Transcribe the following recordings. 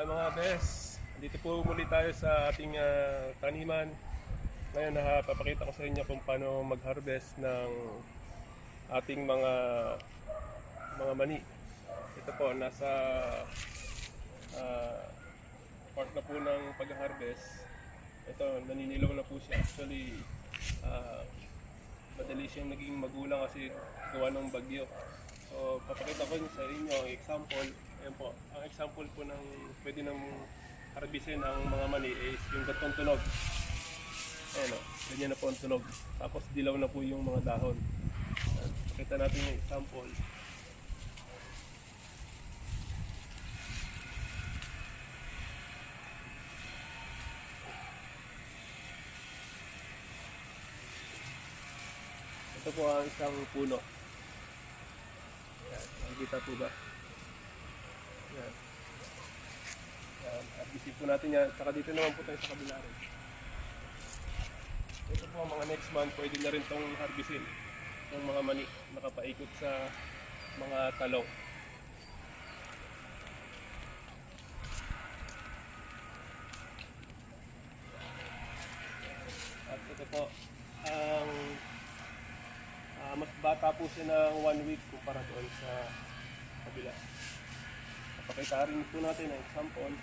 Ay mga bes, dito po muli tayo sa ating ah, taniman. Ngayon napapakita ko sa inyo kung paano mag-harvest ng ating mga mga mani. Ito po, nasa ah, part na po ng pag-harvest. Ito, naninilaw na po siya. Actually, ah, madali siyang naging magulang kasi gawa ng bagyo. So, papakita ko sa inyo example. Ayan po, ang example po ng pwede nang harbisin ang mga mani is yung gatong tunog. Ayan o, ganyan na po ang tunog. Tapos dilaw na po yung mga dahon. Ayan, Pakita natin yung example. Ito po ang isang puno. Yan, nakikita po ba? Yan. Yan, harvestin po natin yan. Saka dito naman po tayo sa kabila rin. Ito po mga next month, pwede na rin itong harvestin. Yung mga mani, nakapaikot sa mga talong. At ito po, ang Ah, mas bata po siya ng one week kumpara doon sa kabila. Papakita rin po natin ang example.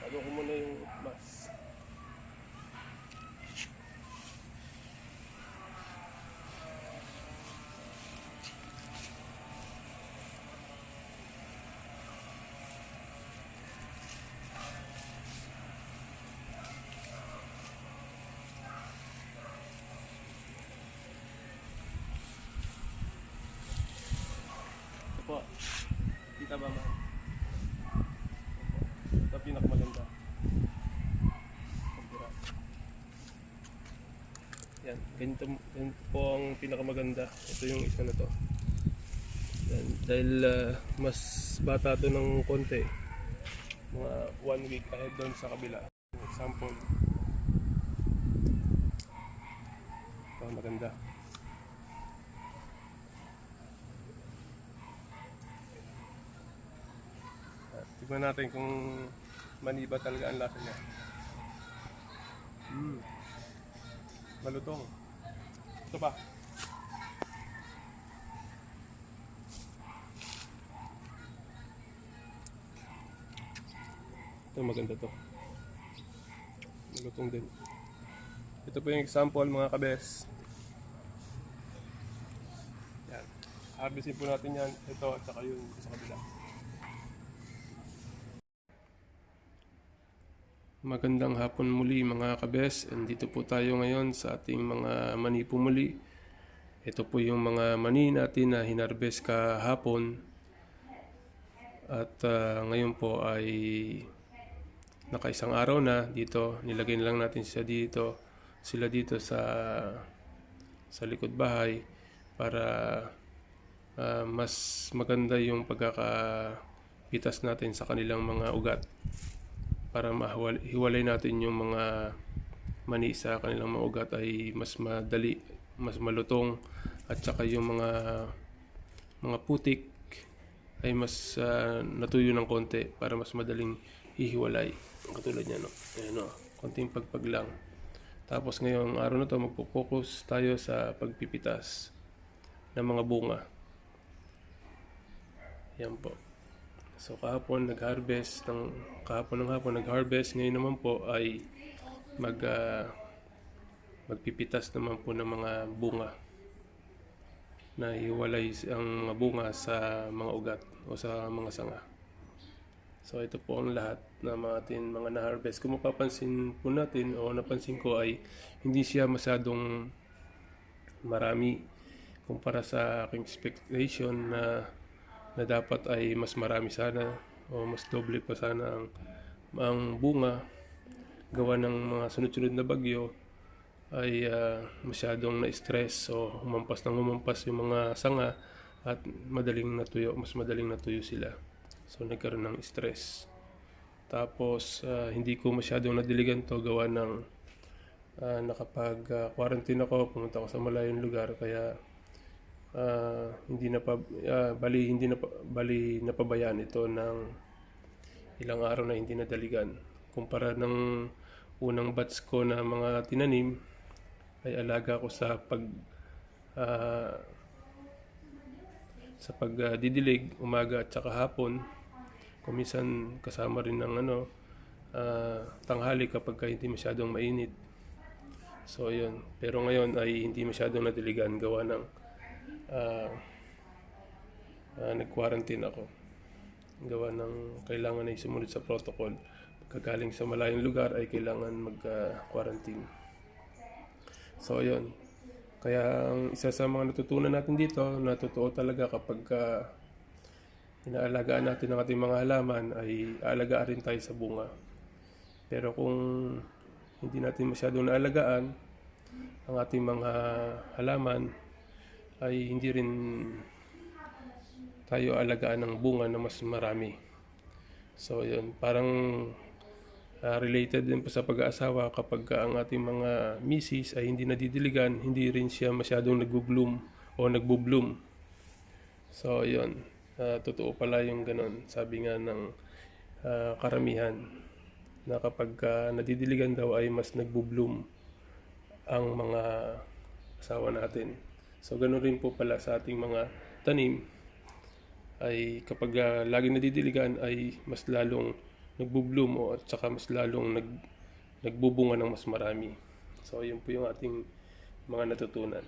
Bago ko muna yung mas. Ito po. Kita ba man? Pinakamaganda. Yan. Ganito, ganito po ang pinakamaganda. Ito yung isa na to. Yan. Dahil ah, mas bata to ng konti. Mga one week ahead doon sa kabila. Example. Ito maganda. Tignan natin kung mani ba talaga ang lasa niya. Mm. Malutong. Ito pa. Ito maganda to. Malutong din. Ito po yung example mga kabes. Yan. Harvestin po natin yan. Ito at saka yung sa kabila. Magandang hapon muli mga kabes. Andito po tayo ngayon sa ating mga mani po muli. Ito po yung mga mani natin na hinarvest kahapon. At ah, ngayon po ay nakaisang araw na dito. Nilagay na lang natin siya dito. Sila dito sa sa likod bahay para ah, mas maganda yung pagkakapitas natin sa kanilang mga ugat para mahiwalay natin yung mga mani sa kanilang mga ugat ay mas madali, mas malutong at saka yung mga mga putik ay mas ah, natuyo ng konti para mas madaling hihiwalay. Katulad niya, no? Ayan, no? Konting pagpag lang. Tapos ngayong araw na to magpo-focus tayo sa pagpipitas ng mga bunga. Yan po. So kahapon nag-harvest ng kahapon ng hapon nag-harvest ngayon naman po ay mag ah, magpipitas naman po ng mga bunga na hiwalay ang mga bunga sa mga ugat o sa mga sanga. So ito po ang lahat na mga atin mga na-harvest. Kung mapapansin po natin o napansin ko ay hindi siya masyadong marami kumpara sa aking expectation na na dapat ay mas marami sana o mas doble pa sana ang, ang bunga gawa ng mga sunod-sunod na bagyo ay ah, masyadong na-stress o humampas ng humampas yung mga sanga at madaling natuyo, mas madaling natuyo sila. So nagkaroon ng stress. Tapos ah, hindi ko masyadong nadiligan to gawa ng ah, nakapag-quarantine ako, pumunta ako sa malayong lugar kaya ah, hindi na pa ah, bali hindi na bali napabayaan ito ng ilang araw na hindi nadaligan. Kumpara ng unang batch ko na mga tinanim, ay alaga ko sa pag ah, sa pagdidilig umaga at saka hapon. Kung minsan kasama rin ng ano, ah, tanghali kapag ka hindi masyadong mainit. So yun. Pero ngayon ay hindi masyadong nadiligan gawa ng ah, ah, nag-quarantine ako. Gawa ng kailangan ay sumunod sa protocol. Pagkagaling sa malayong lugar ay kailangan mag-quarantine. So yun. Kaya ang isa sa mga natutunan natin dito, na totoo talaga kapag ah, inaalagaan natin ang ating mga halaman ay aalagaan rin tayo sa bunga. Pero kung hindi natin masyadong naalagaan ang ating mga halaman ay hindi rin tayo alagaan ng bunga na mas marami. So yun, parang ah, related din po sa pag-aasawa kapag ka ang ating mga misis ay hindi nadidiligan, hindi rin siya masyadong nag-bloom o nagbo-bloom. So yun, ah, totoo pala yung ganun. Sabi nga ng ah, karamihan na kapag ka nadidiligan daw ay mas nagbo-bloom ang mga asawa natin. So ganun rin po pala sa ating mga tanim ay kapag ah, lagi nadidiligan ay mas lalong nagbo-bloom o at saka mas lalong nag nagbubunga ng mas marami. So yun po yung ating mga natutunan.